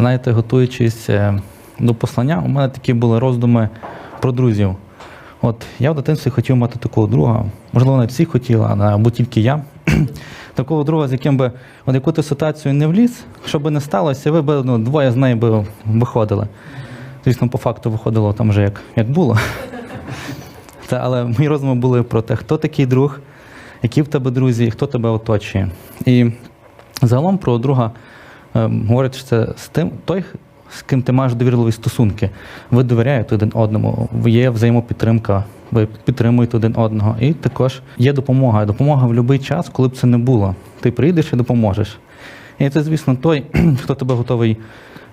Знаєте, готуючись е, до послання, у мене такі були роздуми про друзів. От я в дитинстві хотів мати такого друга, можливо, навіть всі хотіли, або тільки я. Такого друга, з яким би от яку ти ситуацію не вліз, що би не сталося, ви б ну, двоє з неї би виходили. Звісно, по факту виходило там вже як, як було. Та, але мої розмови були про те, хто такий друг, які в тебе друзі, хто тебе оточує. І загалом про друга е, говорить, це з тим, той, з ким ти маєш довірливі стосунки. Ви довіряєте один одному, є взаємопідтримка, ви підтримуєте один одного. І також є допомога. Допомога в будь-який час, коли б це не було. Ти прийдеш і допоможеш. І це, звісно, той, хто тебе готовий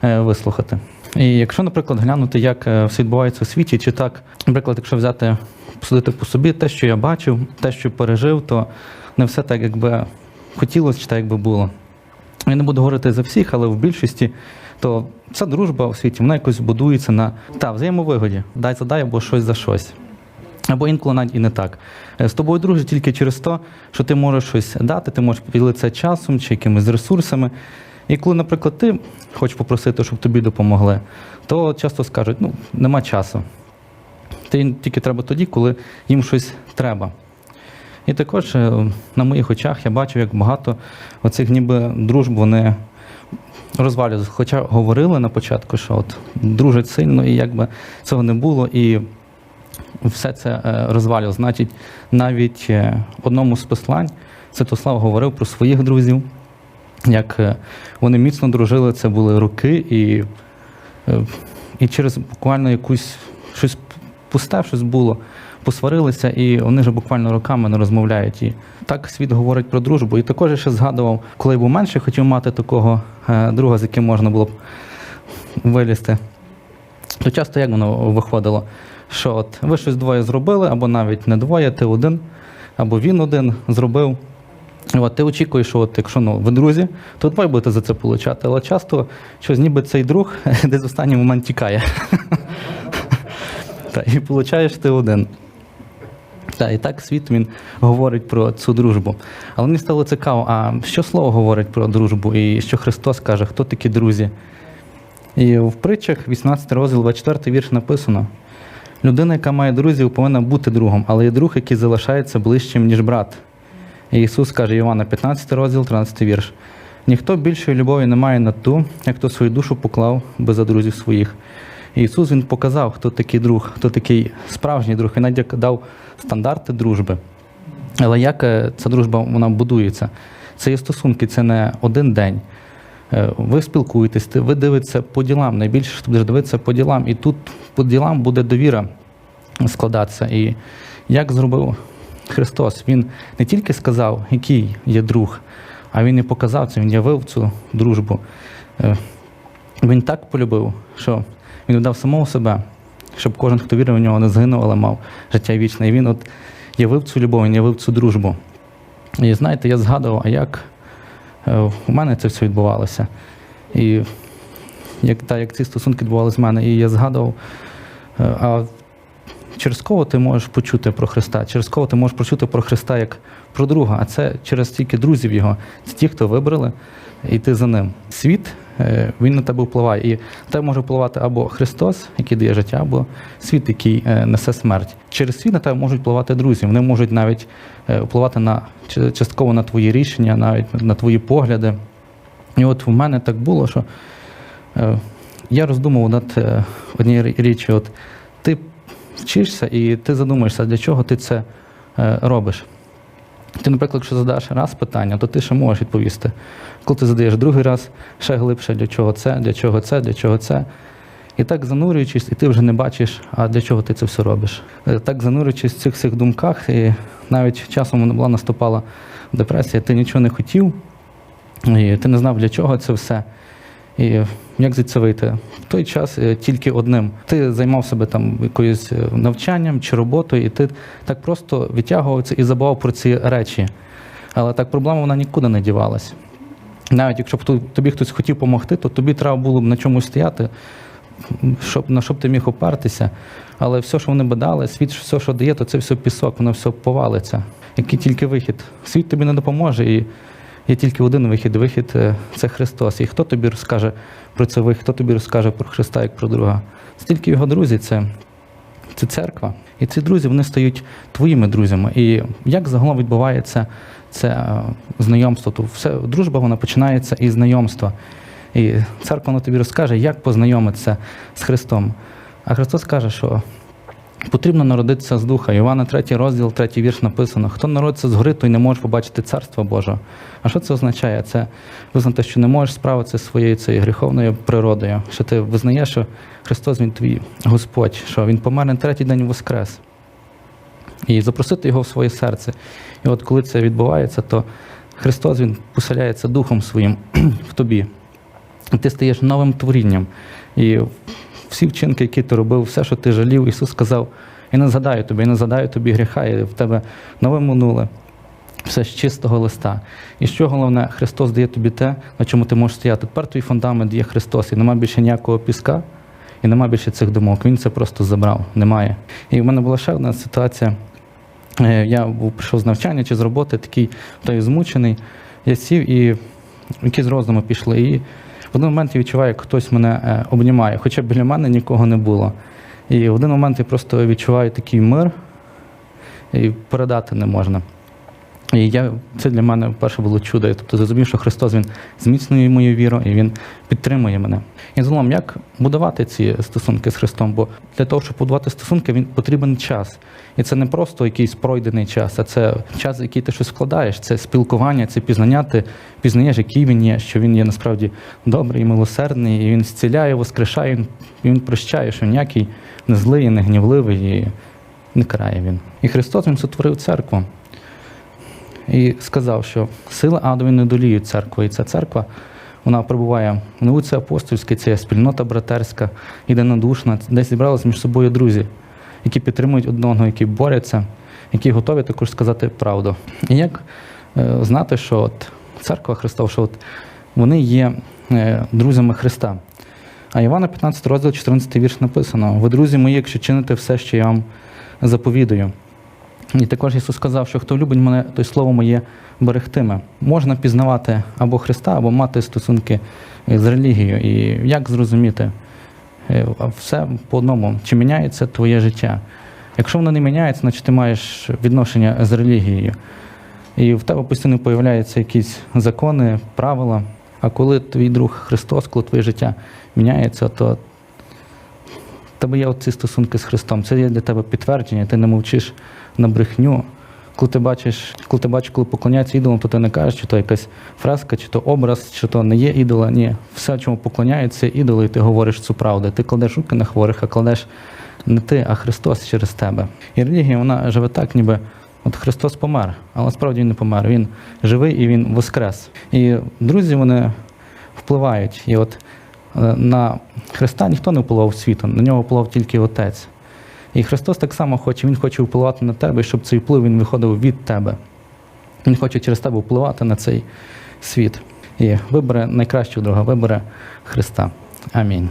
е, вислухати. І якщо, наприклад, глянути, як е, все відбувається у світі, чи так, наприклад, якщо взяти, посудити по собі, те, що я бачив, те, що пережив, то не все так, якби хотілося, чи так, якби було. Я не буду говорити за всіх, але в більшості, то ця дружба у світі, вона якось будується на та, взаємовигоді. Дай за дай або щось за щось. Або інколи навіть і не так. Е, З тобою дружать тільки через те, що ти можеш щось дати, ти можеш поділитися часом чи якимись ресурсами. І коли, наприклад, ти хочеш попросити, щоб тобі допомогли, то часто скажуть, ну, нема часу. Ти тільки треба тоді, коли їм щось треба. І також е, на моїх очах я бачив, як багато оцих ніби дружб вони розвалюються. Хоча говорили на початку, що от дружать сильно, і якби цього не було, і все це е, розвалювало. Значить, навіть е, одному з послань Святослав говорив про своїх друзів, як вони міцно дружили, це були роки, і, і через буквально якусь щось пусте, щось було, посварилися, і вони вже буквально роками не розмовляють. І так світ говорить про дружбу. І також я ще згадував, коли я був менше, хотів мати такого е, друга, з яким можна було б вилізти. То часто як воно виходило? Що от ви щось двоє зробили, або навіть не двоє, ти один, або він один зробив. От, ти очікуєш, що от, якщо ну, ви друзі, то двоє будете за це получати. Але часто щось ніби цей друг десь в останній момент тікає. Та, і получаєш ти один. Та, і так світ він говорить про цю дружбу. Але мені стало цікаво, а що слово говорить про дружбу, і що Христос каже, хто такі друзі? І в притчах, 18 розділ, 24 вірш написано: людина, яка має друзів, повинна бути другом, але є друг, який залишається ближчим, ніж брат. І Ісус каже Івана, 15 розділ, 13 вірш. Ніхто більшої любові не має на ту, як хто свою душу поклав би за друзів своїх. Ісус Він показав, хто такий друг, хто такий справжній друг, і навіть дав стандарти дружби. Але як е, ця дружба вона будується? Це є стосунки, це не один день. Е, Ви спілкуєтесь, ви дивитеся по ділам. Найбільше що будеш дивитися по ділам, і тут по ділам буде довіра складатися. І як зробив Христос? Він не тільки сказав, який є друг, а він і показав це, він явив цю дружбу. Е, Він так полюбив, що він віддав самого себе, щоб кожен, хто вірив в нього, не згинув, але мав життя вічне. І він от явив цю любов, він явив цю дружбу. І знаєте, я згадував, а як е, у мене це все відбувалося. І як, та, як ці стосунки відбувалися в мене, і я згадував, е, а через кого ти можеш почути про Христа, через кого ти можеш почути про Христа як про друга, а це через тільки друзів Його. Це ті, хто вибрали йти за ним. Світ е, він на тебе впливає. І на тебе може впливати або Христос, який дає життя, або світ, який е, несе смерть. Через світ на тебе можуть впливати друзі. Вони можуть навіть е, впливати на частково на твої рішення, навіть на твої погляди. І от в мене так було, що я роздумував над однією рі- річчю. От ти вчишся і ти задумаєшся, для чого ти це робиш. Ти, наприклад, якщо задаш раз питання, то ти ще можеш відповісти. Коли ти задаєш другий раз, ще глибше, для чого це, для чого це, для чого це. І так занурюючись, і ти вже не бачиш, а для чого ти це все робиш. Е, Так занурюючись в цих всіх думках, і навіть часом мене була наступала депресія, ти нічого не хотів, і ти не знав, для чого це все. І як звідси вийти? В той час е, тільки одним. Ти займав себе там якоюсь е, навчанням чи роботою, і ти так просто відтягувався і забував про ці речі. Але так проблема вона нікуди не дівалась. Навіть якщо б тобі хтось хотів допомогти, то тобі треба було б на чомусь стояти, щоб, на що б ти міг опертися. Але все, що вони би дали, світ все, що дає, то це все пісок, воно все повалиться. Який тільки вихід. Світ тобі не допоможе. І Є тільки один вихід. Вихід е, це Христос. І хто тобі розкаже про це вихід, хто тобі розкаже про Христа як про друга? Стільки його друзі це, це церква. І ці друзі вони стають твоїми друзями. І як загалом відбувається це е, знайомство? То все дружба вона починається із знайомства. І церква вона тобі розкаже, як познайомитися з Христом. А Христос каже, що потрібно народитися з духа. Івана 3 розділ, 3 вірш написано: хто народиться згори, той не може побачити царство Боже. А що це означає? Це визнати, що не можеш справитися зі своєю цією гріховною природою, що ти визнаєш, що Христос Він твій Господь, що Він помер на третій день воскрес. І запросити його в своє серце. І от коли це відбувається, то Христос Він поселяється Духом Своїм в тобі. І ти стаєш новим творінням. І всі вчинки, які ти робив, все, що ти жалів, Ісус сказав, я не згадаю тобі, я не згадаю тобі гріха, і в тебе нове минуле, все з чистого листа. І що головне, Христос дає тобі те, на чому ти можеш стояти. Тепер твій фундамент є Христос, і нема більше ніякого піска, і нема більше цих думок. Він це просто забрав, немає. І в мене була ще одна ситуація. Е, Я прийшов з навчання чи з роботи, такий той змучений. Я сів і якісь роздуми пішли. І один момент я відчуваю, як хтось мене е, обнімає, хоча біля мене нікого не було. І в один момент я просто відчуваю такий мир, і передати не можна. І я, це для мене вперше було чудо. Я, Тобто зрозумів, що Христос Він зміцнює мою віру і Він підтримує мене. І загалом, як будувати ці стосунки з Христом? Бо для того, щоб будувати стосунки, він потрібен час. І це не просто якийсь пройдений час, а це час, який ти щось вкладаєш. Це спілкування, це пізнання. Ти пізнаєш, який він є, що він є насправді добрий, милосердний, і він зціляє, воскрешає, він, він прощає, що ніякий не злий, не гнівливий і не карає він. І Христос Він сотворив церкву і сказав, що сили адові не доліють церкву. І ця церква вона перебуває в науці апостольській, це спільнота братерська, єдинодушна, де зібралися між собою друзі, які підтримують одного, які борються, які готові також сказати правду. І як е, знати, що от церква Христова, що от вони є е, друзями Христа. А Івана 15 розділ, 14 вірш написано: Ви, друзі мої, якщо чините все, що я вам заповідую. І також Ісус сказав, що хто любить мене, той слово моє берегтиме. Можна пізнавати або Христа, або мати стосунки з релігією. І як зрозуміти? Е, Все по одному, чи міняється твоє життя? Якщо воно не міняється, значить ти маєш відношення з релігією. І в тебе постійно появляються якісь закони, правила. А коли твій друг Христос, коли твоє життя міняється, то тебе є оці стосунки з Христом. Це є для тебе підтвердження, ти не мовчиш на брехню. Коли ти бачиш, коли ти бачиш, коли поклоняються ідолам, то ти не кажеш, чи то якась фреска, чи то образ, чи то не є ідола. Ні, все, чому поклоняються ідоли, і ти говориш цю правду. Ти кладеш руки на хворих, а кладеш не ти, а Христос через тебе. І релігія вона живе так, ніби от Христос помер, але справді він не помер. Він живий і він воскрес. І друзі, вони впливають. І от на Христа ніхто не впливав світом, на нього впливав тільки Отець. І Христос так само хоче, Він хоче впливати на тебе, щоб цей вплив він виходив від тебе. Він хоче через тебе впливати на цей світ. І вибере найкращого друга, вибере Христа. Амінь.